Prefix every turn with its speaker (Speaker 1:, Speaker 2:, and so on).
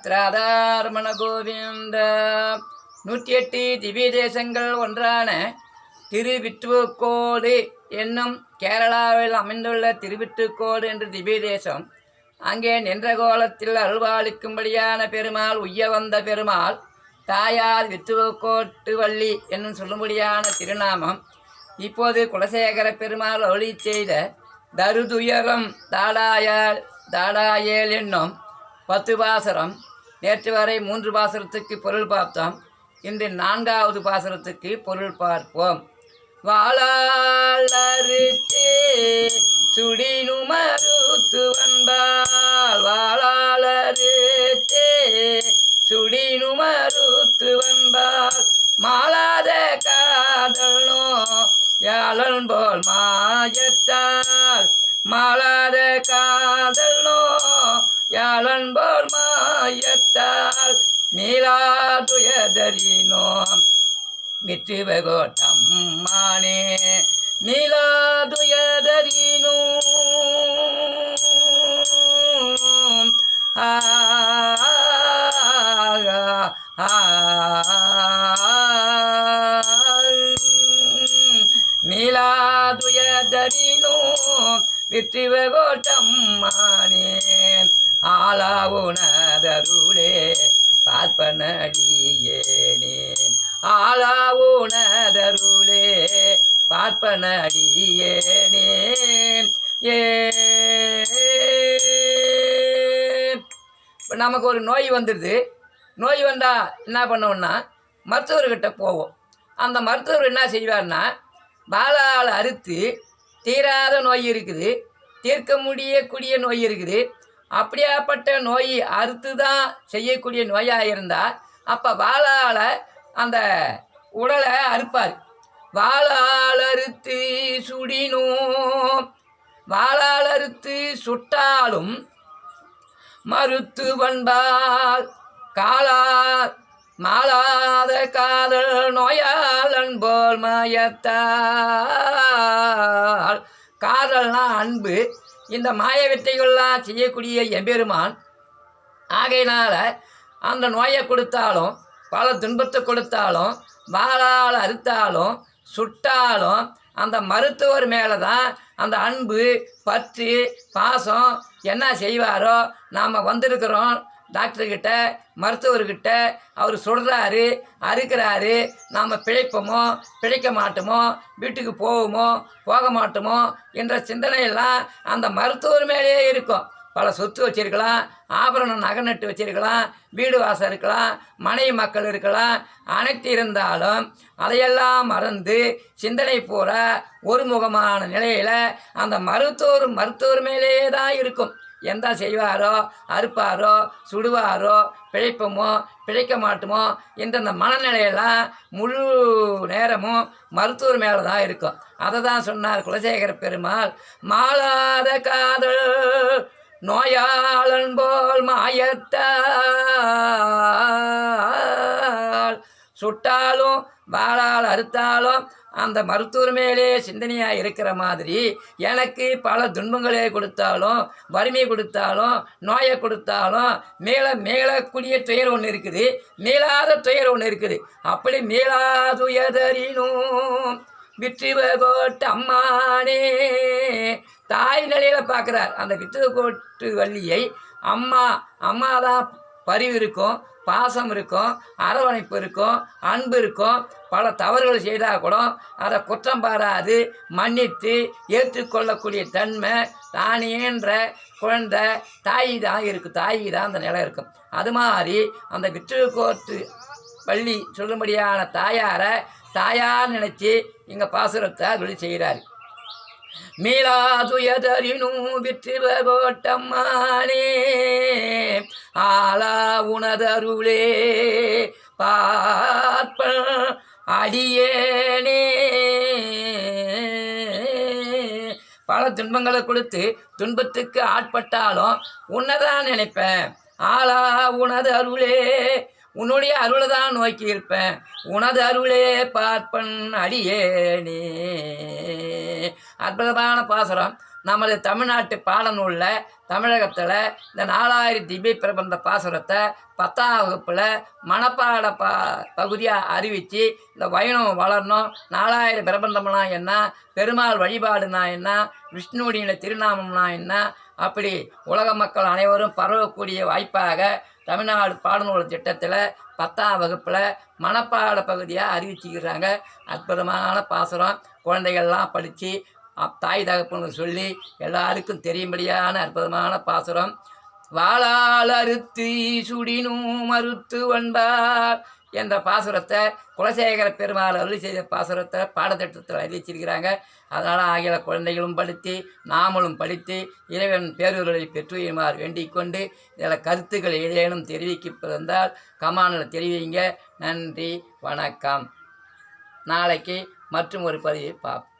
Speaker 1: ராதாரமண கோவிந்த நூற்றி எட்டு திவ்ய தேசங்கள் ஒன்றான திருவிற்றுக்கோடு என்னும் கேரளாவில் அமைந்துள்ள திருவிற்றுக்கோடு என்ற திவ்ய தேசம் அங்கே நின்ற கோலத்தில் அருள்வாளிக்கும்படியான பெருமாள் உய்ய வந்த பெருமாள் தாயார் வித்துவக்கோட்டு வள்ளி என்னும் சொல்லும்படியான திருநாமம். இப்போது குலசேகர பெருமாள் அருளி செய்த தருதுயரம் தாடாயால் தாடாயேல் என்னும் பத்து பாசரம். நேற்று வரை மூன்று பாசரத்துக்கு பொருள் பார்த்தோம். இன்று நான்காவது பாசரத்துக்கு பொருள் பார்ப்போம். வாழாளருத்தே சுடினுமருத்து வந்தால் வாழாளருத்தே சுடினுமருத்து வந்தால் மாலாத காதலோ யாழன் போல் மாயத்தால் மாலாத காதலோ மாயத்தால் மீளாதுயதறினோ மிற்றுவகோட்டம் மானே மீளாதுயதறினோ ஆ ஆ, மீளாதுயதறினோ விற்றிவகோட்டம் மானே ஆளாவுனதருளே பார்ப்பனடியேனே. ஆளாவுனதருளே பார்ப்பனடியேனே. ஏ. இப்போ நமக்கு ஒரு நோய் வந்துடுது. நோய் வந்தால் என்ன பண்ணுவோம்னா மருத்துவர்கிட்ட போவோம். அந்த மருத்துவர் என்ன செய்வார்னா பாலால் அறுத்து தீராத நோய் இருக்குது தீர்க்க முடியக்கூடிய நோய் இருக்குது அப்படியாப்பட்ட நோய் அறுத்து தான் செய்யக்கூடிய நோயாக இருந்தால் அப்போ வாழால் அந்த உடலை அறுப்பார். வாழால் அறுத்து சுடினோம். வாழால் அறுத்து சுட்டாலும் மறுத்து வந்தால் காலார் மாலாத காதல் நோயால் அன்போல் மாயத்தால். காதல்னா அன்பு இந்த மாய வித்தைகள்லாம் செய்யக்கூடிய எம்பெருமான் ஆகையினால் அந்த நோயை கொடுத்தாலும் பல துன்பத்தை கொடுத்தாலும் வாழால் அறுத்தாலும் சுட்டாலும் அந்த மருத்துவர் மேலே தான் அந்த அன்பு பற்று பாசம் என்ன செய்வாரோ நாம் வந்திருக்கிறோம் டாக்டர்கிட்ட மருத்துவர்கிட்ட அவர் சொல்கிறாரு அறுக்கிறாரு நாம் பிழைப்போமோ பிழைக்க மாட்டோமோ வீட்டுக்கு போவோமோ போக மாட்டோமோ என்ற சிந்தனையெல்லாம் அந்த மருத்துவர் மேலேயே இருக்கும். பல சொத்து வச்சுருக்கலாம் ஆபரணம் நகை நட்டு வச்சிருக்கலாம் வீடு வாசல் இருக்கலாம் மனைவி மக்கள் இருக்கலாம் அனைத்து இருந்தாலும் அதையெல்லாம் மறந்து சிந்தனை பூரா ஒருமுகமான நிலையில் அந்த மருத்துவர் மருத்துவர் மேலேயே தான் இருக்கும். எந்த செய்வாரோ அறுப்பாரோ சுடுவாரோ பிழைப்போமோ பிழைக்க மாட்டோமோ என்ற அந்த மனநிலையெல்லாம் முழு நேரமும் மருத்துவர் மேலே தான் இருக்கும். அதை தான் சொன்னார் குலசேகர பெருமாள் மாளாத காதல் நோயாளன் போல் மாயத்தால் சுட்டாலும் வாழால் அறுத்தாலும் அந்த மருத்துவர் மேலே சிந்தனையாக இருக்கிற மாதிரி எனக்கு பல துன்பங்களே கொடுத்தாலும் வறுமை கொடுத்தாலும் நோயை கொடுத்தாலும் மேலே மேலக்கூடிய துயர் ஒன்று இருக்குது. மேலாத துயர் ஒன்று இருக்குது. அப்படி மேலாதுயதறினும் விற்றுவகோட்டு அம்மானே. தாய் நிலையில் பார்க்குறார். அந்த விற்றுவகோட்டு வள்ளியை அம்மா அம்மா தான் பரிவு இருக்கும். பாசம் இருக்கும் அரவணைப்பு இருக்கும் அன்பு இருக்கும். பல தவறுகள் செய்தால் கூட அதை குற்றம் பாராது மன்னித்து ஏற்றுக்கொள்ளக்கூடிய தன்மை தானியன்ற குழந்தை தாய் தான் இருக்குது தாய் தான் அந்த நிலை இருக்கும். அது மாதிரி அந்த விற்றுவகோட்டு பள்ளி சொல்லும்படியான தாயாரை தாயார் நினச்சி இங்கே பாசுரத்தை அருளி செய்கிறார் மீளாதுயதறினும் விற்றுவகோட்டம்மானே ஆலா உனதருளே பார்ப்ப அடியேனே. பல துன்பங்களை கொடுத்து துன்பத்துக்கு ஆட்பட்டாலும் உன்னதான் நினைப்பேன். ஆளா உனது அருளே உன்னுடைய அருளை தான் நோக்கி இருப்பேன். உனது அருளே பார்ப்பன் அடியேனே. அற்புதமான பாசுரம். நமது தமிழ்நாட்டு பாடநூலில் தமிழகத்தில் இந்த நாலாயிரம் திபி பிரபந்த பாசுரத்தை பத்தாம் வகுப்பில் மனப்பாட பா பகுதியாக அறிவித்து இந்த வைணவம் வளரணும். நாலாயிரம் பிரபந்தம்னா என்ன? பெருமாள் வழிபாடுனா என்ன? விஷ்ணுவுடைய திருநாமம்னா என்ன? அப்படி உலக மக்கள் அனைவரும் பரவக்கூடிய வாய்ப்பாக தமிழ்நாடு பாடநூல் திட்டத்தில் பத்தாம் வகுப்பில் மனப்பாட பகுதியாக அறிவிச்சுக்கிறாங்க. அற்புதமான பாசுரம். குழந்தைகள்லாம் படித்து தாய் தகப்பன்னு சொல்லி எல்லாருக்கும் தெரியும்படியான அற்புதமான பாசுரம். வாழால் அறுத்து சுடினும் மறுத்து வந்தார் என்ற பாசுரத்தை குலசேகர பெருமாள் அருளி செய்த பாசுரத்தை பாடத்திட்டத்தில் அறிவிச்சிருக்கிறாங்க அதனால் ஆகிய குழந்தைகளும் படித்து நாமளும் படித்து இறைவன் பேருரை பெற்றுமாறு வேண்டிக் கொண்டு இதில் கருத்துக்கள் ஏதேனும் தெரிவிக்கப்பட்டிருந்தால் கமானில் தெரிவிங்க. நன்றி வணக்கம். நாளைக்கு மற்றும் ஒரு பதிவை பார்ப்போம்.